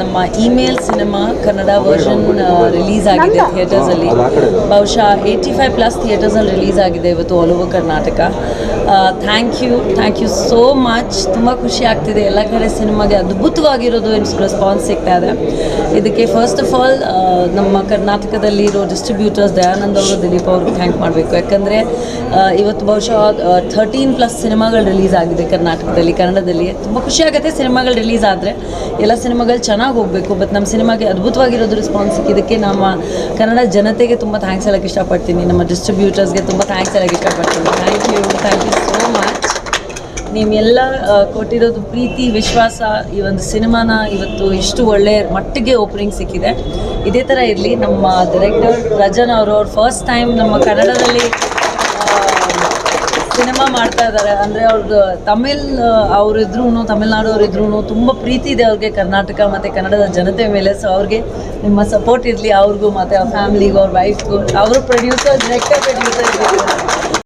ನಮ್ಮ email cinema Kannada version release ಆಗಿದೆ ಥಿಯೇಟರ್ಸಲ್ಲಿ ಬಹುಶಃ ಏಯ್ಟಿ ಫೈವ್ ಪ್ಲಸ್ ಥಿಯೇಟರ್ಸಲ್ಲಿ ರಿಲೀಸ್ ಆಗಿದೆ ಇವತ್ತು all over Karnataka. Thank you thank you so much ತುಂಬ ಖುಷಿ ಆಗ್ತಿದೆ. ಎಲ್ಲ ಕಡೆ ಸಿನಿಮಾಗೆ ಅದ್ಭುತವಾಗಿರೋದು ರೆಸ್ಪಾನ್ಸ್ ಸಿಗ್ತಾ ಇದೆ. ಇದಕ್ಕೆ ಫಸ್ಟ್ ಆಫ್ ಆಲ್ ನಮ್ಮ ಕರ್ನಾಟಕದಲ್ಲಿರೋ ಡಿಸ್ಟ್ರಿಬ್ಯೂಟರ್ಸ್ ದಯಾನಂದ್ ಅವರು, ದಿಲೀಪ್ ಅವ್ರಿಗೆ ಥ್ಯಾಂಕ್ ಮಾಡಬೇಕು. ಯಾಕಂದರೆ ಇವತ್ತು ಬಹುಶಃ ಥರ್ಟೀನ್ ಪ್ಲಸ್ ಸಿನಿಮಾಗಳು ರಿಲೀಸ್ ಆಗಿದೆ ಕರ್ನಾಟಕದಲ್ಲಿ, ಕನ್ನಡದಲ್ಲಿ. ತುಂಬ ಖುಷಿ ಆಗುತ್ತೆ ಸಿನಿಮಾಗಳು ರಿಲೀಸ್ ಆದರೆ. ಎಲ್ಲ ಸಿನಿಮಾಗಳು ಚೆನ್ನಾಗಿ ಹೋಗಬೇಕು ಬಟ್ ನಮ್ಮ ಸಿನಿಮಾಗೆ ಅದ್ಭುತವಾಗಿರೋದು ರೆಸ್ಪಾನ್ಸ್ ಸಿಕ್ಕಿದ್ದಕ್ಕೆ ನಮ್ಮ ಕನ್ನಡ ಜನತೆಗೆ ತುಂಬ ಥ್ಯಾಂಕ್ಸ್ ಹೇಳೋಕ್ಕೆ ಇಷ್ಟಪಡ್ತೀನಿ. ನಮ್ಮ ಡಿಸ್ಟ್ರಿಬ್ಯೂಟರ್ಸ್ಗೆ ತುಂಬ ಥ್ಯಾಂಕ್ಸ್ ಹೇಳೋಕ್ಕೆ ಇಷ್ಟಪಡ್ತೀನಿ. Thank you thank you so much ನೀವೆಲ್ಲ ಕೊಟ್ಟಿರೋದು ಪ್ರೀತಿ, ವಿಶ್ವಾಸ ಈ ಒಂದು ಸಿನಿಮಾನ ಇವತ್ತು ಇಷ್ಟು ಒಳ್ಳೆಯ ಮಟ್ಟಿಗೆ ಓಪನಿಂಗ್ ಸಿಕ್ಕಿದೆ. ಇದೇ ಥರ ಇರಲಿ, ನಮ್ಮ ಡೈರೆಕ್ಟರ್ ರಜನ್ ಅವರು ಅವ್ರು ಫಸ್ಟ್ ಟೈಮ್ ನಮ್ಮ ಕನ್ನಡದಲ್ಲಿ ಸಿನಿಮಾ ಮಾಡ್ತಾ ಇದ್ದಾರೆ. ಅಂದರೆ ಅವ್ರದ್ದು ತಮಿಳ್ ಅವರಿದ್ರು ತಮಿಳ್ನಾಡು ಇದ್ರೂ ತುಂಬ ಪ್ರೀತಿ ಇದೆ ಅವ್ರಿಗೆ, ಕರ್ನಾಟಕ ಮತ್ತು ಕನ್ನಡದ ಜನತೆ ಮೇಲೆ. ಸೊ ಅವ್ರಿಗೆ ನಿಮ್ಮ ಸಪೋರ್ಟ್ ಇರಲಿ, ಅವ್ರಿಗೂ ಮತ್ತು ಅವ್ರ ಫ್ಯಾಮಿಲಿಗೂ ಅವ್ರ ವೈಫ್ಗೂ ಅವರು ಪ್ರೊಡ್ಯೂಸರ್ ಡೈರೆಕ್ಟರ್ ಪ್ರೊಡ್ಯೂಸರ್